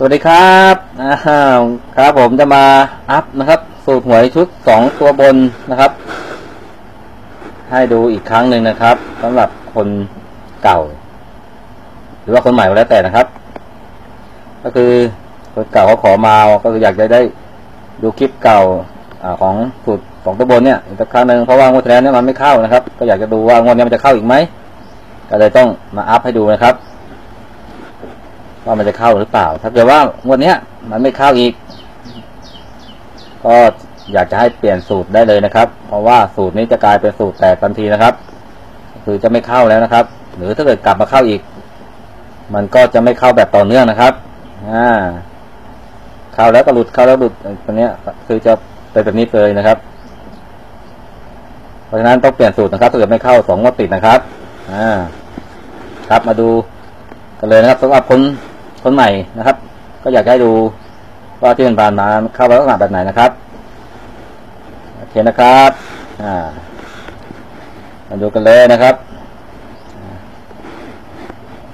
สวัสดีครับอ้าวครับผมจะมาอัพนะครับ สูตรหวยชุดสองตัวบนนะครับ ให้ดูอีกครั้งหนึ่งนะครับสำหรับคนเก่า หรือว่าคนใหม่ก็แล้วแต่นะครับ ก็คือคนเก่าเขาขอมาก็คืออยากจะได้ดูคลิปเก่าอาของสูตรสองตัวบนเนี่ยอีกครั้งหนึ่งเพราะว่างวดแล้วเนี่ยมันไม่เข้านะครับ ก็อยากจะดูว่างวดนี้มันจะเข้าอีกไหมก็เลยต้องมาอัพให้ดูนะครับ ว่ามันจะเข้าหรือเปล่า ถ้าเกิดว่างวดเนี้ย มันไม่เข้าอีก ก็อยากจะให้เปลี่ยนสูตรได้เลยนะครับ เพราะว่าสูตรนี้จะกลายเป็นสูตรแตกทันทีนะครับ คือจะไม่เข้าแล้วนะครับ หรือถ้าเกิดกลับมาเข้าอีก มันก็จะไม่เข้าแบบต่อเนื่องนะครับอ่าเข้าแล้วก็หลุดเข้าแล้วหลุดตัวเนี้ย คือจะเป็นแบบนี้เลยนะครับ เพราะฉะนั้นต้องเปลี่ยนสูตรนะครับถ้าเกิดไม่เข้าสองงวดติดนะครับอ่าครับมาดูกันเลยนะครับสำหรับคน คนใหม่นะครับ ก็อยากให้ดูว่าที่ผ่านมาเข้าลักษณะแบบไหนนะครับโอเคนะครับอ่ามาดูกันเลยนะครับ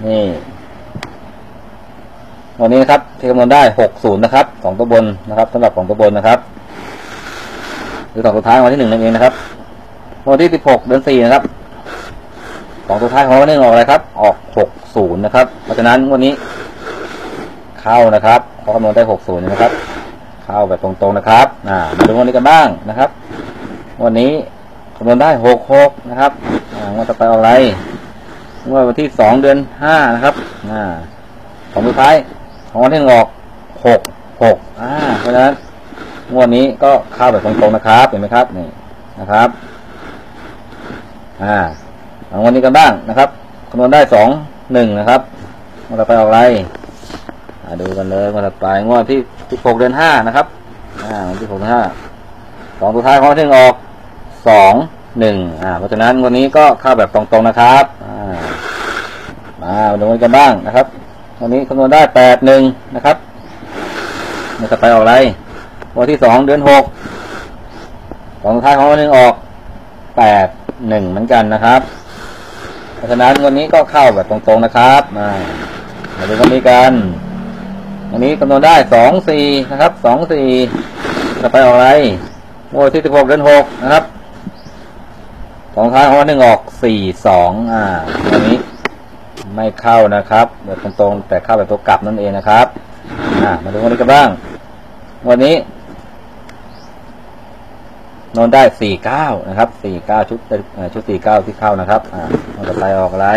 นี่วันนี้นะครับที่คำนวณได้หกศูนย์นะครับสองตัวบนนะครับสำหรับของตัวบนนะครับ หรือสองตัวท้ายวันที่หนึ่งนั่นเองนะครับวันที่สิบหกเดือนสี่นะครับสองตัวท้ายของวันนี้ออกอะไรครับ ออกหกศูนย์นะครับ เพราะฉะนั้นวันนี้ เข้านะครับเขาคำนวณได้หกศูนย์นะครับ เข้าแบบตรงๆนะครับอ่ามาดูวันนี้กันบ้างนะครับ วันนี้คำนวณได้หกหกนะครับอางวดต่อไปอะไรงวดวันที่สองเดือนห้านะครับอ่าของสุดท้ายของวันที่ออกหกหกอ่าเพราะฉะนั้นงวดนี้ก็เข้าแบบตรงๆนะครับ เห็นไหมครับนี่นะครับ อ่าเอาวันนี้กันบ้างนะครับคำนวณได้สองหนึ่งนะครับงวดต่อไปออกอะไร ดูกันเลยงวดต่อไปงวดที่ที่หกเดือนห้านะครับอ่าวันที่หกเดือนห้าสองตัวท้ายของวันที่ออกสองหนึ่งอ่าเพราะฉะนั้นวันนี้ก็เข้าแบบตรงๆนะครับอ่ามาดูกันบ้างนะครับ วันนี้คำนวณได้แปดหนึ่งนะครับงวดต่อไปออกอะไรวันที่สองเดือนหกสองตัวท้ายของวันหนึ่งออกแปดหนึ่งเหมือนกันนะครับ เพราะฉะนั้นวันนี้ก็เข้าแบบตรงๆนะครับมามาดูวันนี้กัน วันนี้คำนวณได้สองสี่นะครับสองสี่จะไปออกอะไรงวดที่สิบหกเดือนหกนะครับสองท้ายของวันหนึ่งออกสี่สองอ่าวันนี้ไม่เข้านะครับแบบตรงๆแต่เข้าแบบตัวกลับนั่นเองนะครับอ่ามาดูวันนี้กันบ้าง วันนี้นอนได้สี่เก้านะครับสี่เก้าชุดชุดสี่เก้าที่เข้านะครับอ่างวดต่อไปออกอะไร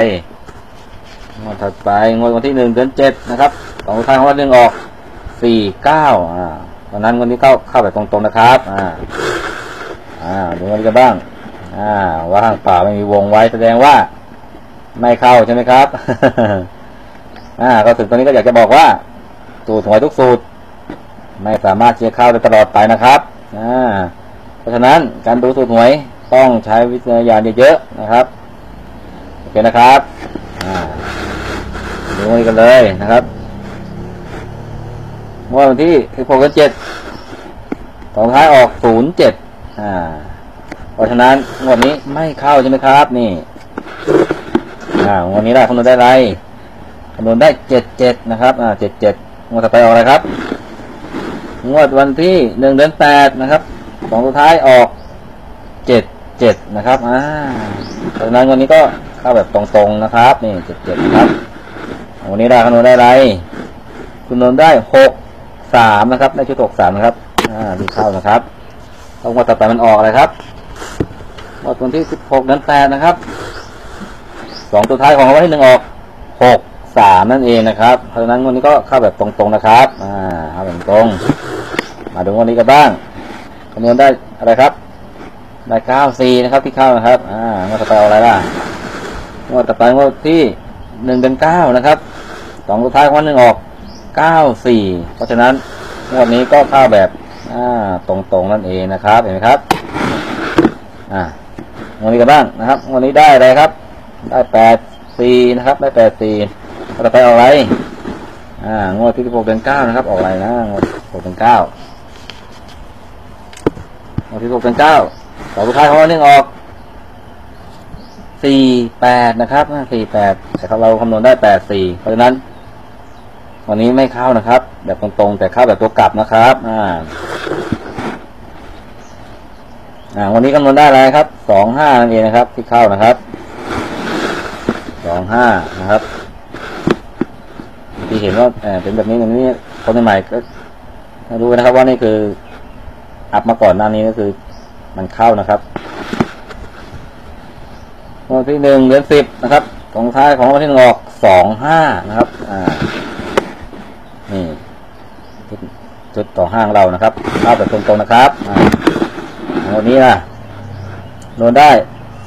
งวดถัดไปงวดวันที่หนึ่งเดือนเจ็ดนะครับ สองทายของวันหนึ่งออกสี่เก้าอ่าตอนนั้นวันนี้เข้าเข้าแบบตรงๆนะครับ อ่า อ่าดูกันกันบ้าง อ่า ว่าข้างป่าไม่มีวงไว้แสดงว่า ไม่เข้าใช่ไหมครับ อ่า ก็ถึงตอนนี้ก็อยากจะบอกว่า สูตรหวยทุกสูตร ไม่สามารถจะเข้าได้ตลอดไปนะครับ อ่า เพราะฉะนั้นการดูสูตรหวยต้องใช้วิจารณญาณเยอะๆนะครับ โอเคนะครับ อ่าดูกันเลยนะครับ งวดวันที่16เดือน7สองท้ายออก07อ่า เพราะฉะนั้นงวดนี้ไม่เข้าใช่ไหมครับ นี่ อ่างวดนี้ได้คำนวณได้ไรคำนวณได้77นะครับ อ่า77งวดต่อไปออกอะไรครับ งวดวันที่1เดือน8นะครับสองสุดท้ายออก77นะครับ อ่าเพราะฉะนั้นวันนี้ก็เข้าแบบตรงๆนะครับ นี่77นะครับ วันนี้ได้คำนวณได้ไรคำนวณได้หก 63นะครับ ได้ชุด63นะครับ อ่าดีเข้านะครับต้องงวดต่อไปมันออกอะไรครับงวดวันที่16เดือน8นะครับสองตัวท้ายของวันที่หนึ่งออกหกสามนั่นเองนะครับ เพราะฉะนั้นวันนี้ก็เข้าแบบตรงๆนะครับ อ่าเข้าแบบตรง มาดูวันนี้กันบ้างคำนวณได้อะไรครับ ได้เก้าสี่นะครับที่เข้านะครับ อ่างวดต่อไปเอาอะไรล่ะงวดต่อไปงวดที่หนึ่งเดือนเก้านะครับสองตัวท้ายของวันหนึ่งออก เก้าสี่เพราะฉะนั้นงวดนี้ก็เข้าแบบตรงๆนั่นเองนะครับเห็นไหมครับอ่างวดนี้กันบ้างนะครับงวดนี้ได้อะไรครับ ได้แปดสี่นะครับ ได้แปดสี่ต่อไปเอาอะไรอ่างวดที่สิบหกเดือนเก้านะครับ ออกอะไรนะงวดหกเดือนเก้างวดที่หกเดือนเก้าต่อสุดท้ายของวันหนึ่งออกสี่แปดนะครับสี่แปดแต่เราคำนวณได้แปดสี่เพราะฉะนั้น วันนี้ไม่เข้านะครับ แบบตรงๆแต่เข้าแบบตัวกลับนะครับ อ่าอ่าวันนี้คำนวณได้อะไรครับสองห้านั่นเองนะครับ ที่เข้านะครับสองห้านะครับ ที่เห็นว่าเออเป็นแบบนี้แบบนี้คนใหม่ๆก็รู้นะครับ ว่านี่คืออัพมาก่อนหน้านี้ก็คือมันเข้านะครับวันที่หนึ่งเดือนสิบนะครับ ของท้ายของวันที่หนึ่งออกสองห้านะครับ อ่า นี่จุ ดจุดต่อห้างเรานะครับเข้าแบบตรงๆนะครับอ่าวันนี้นะโดนได้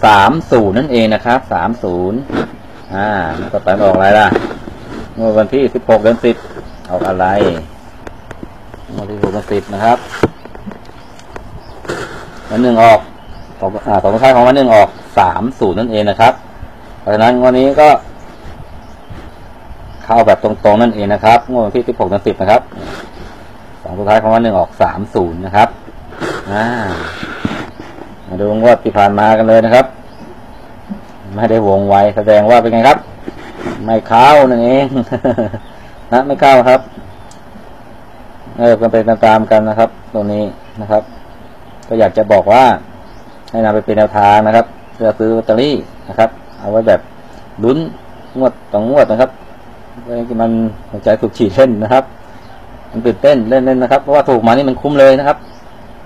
สามศูนย์นั่นเองนะครับสามศูนย์อ่าก็ไปออกอะไรล่ะเมื่อวันที่สิบหกเดือนสิบออกอะไรวันที่หกเดือนสิบนะครับวันหนึ่งออกสองอ่าสองท้ายของวันหนึ่งออกสามศูนย์นั่นเองนะครับ เพราะฉะนั้นวันนี้ก็ เข้าแบบตรงๆนั่นเองนะครับงวดวันที่16เดือน10นะครับ สองสุดท้ายของวันหนึ่งออก30นย์นะครับอ่ามาดูงวดที่ผ่านมากันเลยนะครับ ไม่ได้วงไว้แสดงว่าเป็นไงครับ ไม่เข้านั่นเองนะไม่เข้าครับเออกันไปตามๆกันนะครับ ตรงนี้นะครับ ก็อยากจะบอกว่า ให้นำไปเป็นแนวทางนะครับเพื่อซื้อลอตเตอรี่นะครับ เอาไว้แบบลุ้นงวดต่องวดนะครับเพื่อให้มันหัวใจถูกฉีดเล่นนะครับ มันตื่นเต้นเล่นเล่นนะครับเพราะว่าถูกมานี่มันคุ้มเลยนะครับ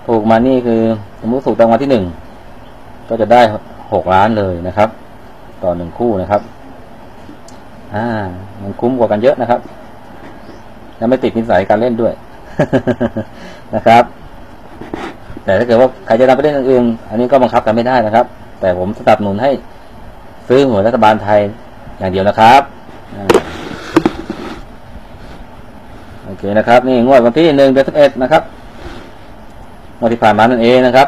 ถูกมานี่คือสมมติถูกรางวัลที่หนึ่งก็จะได้หกล้านเลยนะครับ ต่อหนึ่งคู่นะครับ อ่า มันคุ้มกว่ากันเยอะนะครับ แล้วไม่ติดนิสัยการเล่นด้วยนะครับ แต่ถ้าเกิดว่าใครจะนำไปเล่นอื่นอันนี้ก็บังคับกันไม่ได้นะครับ แต่ผมสนับสนุนให้ซื้อหวยรัฐบาลไทยอย่างเดียวนะครับอ่า โอเคนะครับ นี่งวดวันที่หนึ่งเดือนสิบเอ็ดนะครับงวดที่ผ่านมานั่นเองนะครับ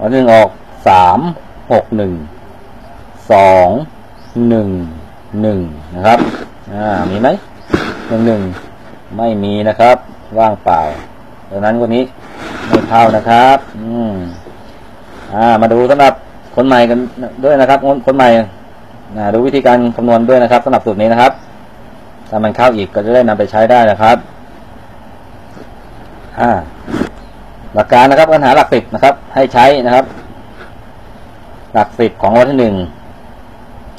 วันหนึ่งออกสามหกหนึ่งสองหนึ่งหนึ่งนะครับอ่ามีไหมหนึ่งหนึ่งไม่มีนะครับ ว่างเปล่าดังนั้นวันนี้ไม่เข้านะครับ อืมอ่า มาดูสำหรับคนใหม่กันด้วยนะครับ คนใหม่นะดูวิธีการคำนวณด้วยนะครับสำหรับสูตรนี้นะครับ ถ้ามันเข้าอีกก็จะได้นำไปใช้ได้นะครับอ่าหลักการนะครับปัญหาหลักสิบนะครับ ให้ใช้นะครับ หลักสิบของวันที่หนึ่ง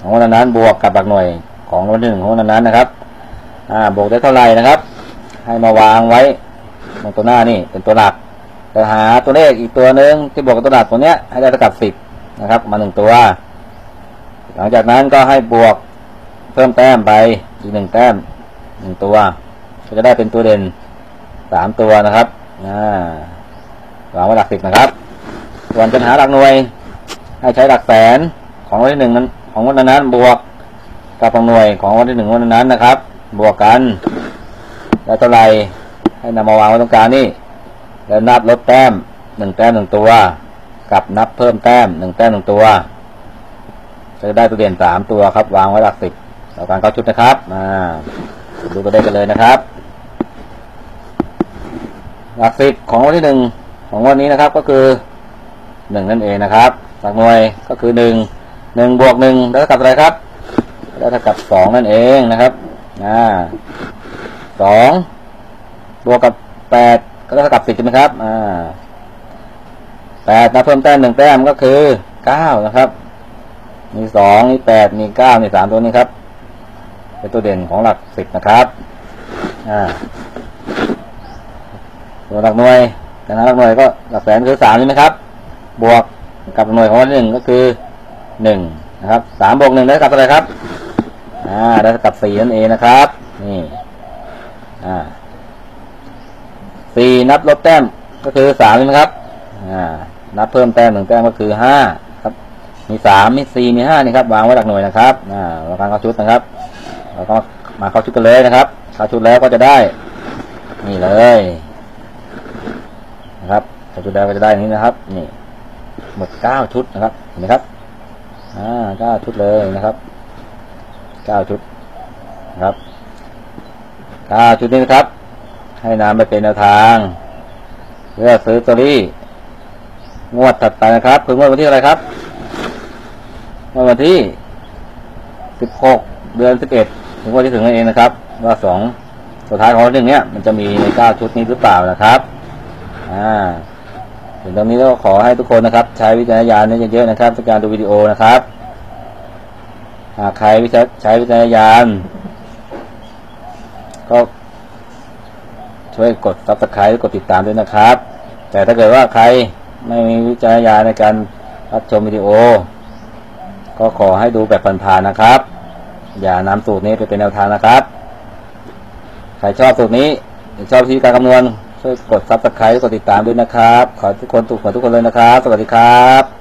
ของวันนั้นบวกกับหลักหน่วยของวันที่หนึ่งของวันนั้นนะครับอ่าบวกได้เท่าไหร่นะครับ ให้มาวางไว้ตรงตัวหน้านี่เป็นตัวหลักจะหาตัวเลขอีกตัวหนึ่งที่บวกกับตัวหลักตัวเนี้ยให้ได้เท่ากับสิบนะครับ มาหนึ่งตัว หลังจากนั้นก็ให้บวกเพิ่มแต้มไป อีกหนึ่งแต้มหนึ่งตัว ก็จะได้เป็นตัวเด่นสามตัวนะครับอ่าวางไว้หลักสิบนะครับ ส่วนปัญหาหลักหน่วย ให้ใช้หลักแสนของวันที่หนึ่งนั้นของวันนั้นบวกกับของหน่วยของวันที่หนึ่งวันนั้นนะครับ บวกกัน แล้วเท่าไรให้นำมาวางไว้ตรงกลางนี่แล้วนับลดแต้มหนึ่งแต้มหนึ่งตัว กับนับเพิ่มแต้มหนึ่งแต้มหนึ่งตัวจะได้ตัวเด่นสามตัวครับ วางไว้หลักสิบ ต่อการเข้าชุดนะครับมาดูตัวเลขกันเลยนะครับ หลักสิบของวันที่หนึ่งของวันนี้นะครับก็คือหนึ่งนั่นเองนะครับหลักหน่วยก็คือหนึ่งหนึ่งบวกหนึ่งแล้วเท่ากับอะไรครับ แล้วเท่ากับสองนั่นเองนะครับอ่าสองบวกกับแปดก็เท่ากับสิบใช่ไหมครับอ่าแปดนะเพิ่มแต้มหนึ่งแต้มก็คือเก้านะครับ มีสองมีแปดมีเก้ามีสามตัวนี้ครับ เป็นตัวเด่นของหลักสิบนะครับอ่าตัวหลักหน่วยแต่หลักหน่วยก็หลักแสนคือสามใช่ไหมครับ บวกกับหน่วยของวันหนึ่งก็คือหนึ่งนะครับสามบวกหนึ่งได้กับอะไรครับอ่าได้กับสี่นั่นเองนะครับนี่อ่าสี่นับลบแต้มก็คือสามใช่ไหมครับอ่านับเพิ่มแต้มหนึ่งแต้มก็คือห้าครับ มีสามมีสี่มีห้านี่ครับวางไว้หลักหน่วยนะครับอ่าเราการเข้าชุดนะครับ เราก็มาเข้าชุดกันเลยนะครับเข้าชุดแล้วก็จะได้ นี่เลยนะครับเข้าชุดแล้วก็จะได้นี้นะครับ นี่หมดเก้าชุดนะครับเห็นไหมครับอ่าเก้าชุดเลยนะครับเก้าชุดนะครับเก้าชุดนี้นะครับ ให้นำไปเป็นแนวทางเพื่อซื้อตเตอรี่งวดถัดไปนะครับคืองวดวันที่อะไรครับงวดวันที่สิบหกเดือนสิบเอ็ด ถึงวันที่ถึงนั่นเองนะครับ ว่าสองสุดท้ายของหนึ่งเนี้ยมันจะมีในเก้าชุดนี้หรือเปล่านะครับอ่าถึงตรงนี้ก็ขอให้ทุกคนนะครับ ใช้วิจารณญาณเยอะๆนะครับในการดูวิดีโอนะครับหากใครใช้วิจารณญาณก็ช่วยกด subscribe กดติดตามด้วยนะครับ แต่ถ้าเกิดว่าใครไม่มีวิจารณญาณในการรับชมวิดีโอ ก็ขอให้ดูแบบผ่านๆนะครับ อย่านำสูตรนี้ไปเป็นแนวทางนะครับ ใครชอบสูตรนี้ชอบวิธีการคำนวณช่วยกดซับสไครต์กดติดตามด้วยนะครับ ขอทุกคนถูกหวยทุกคนเลยนะครับ สวัสดีครับ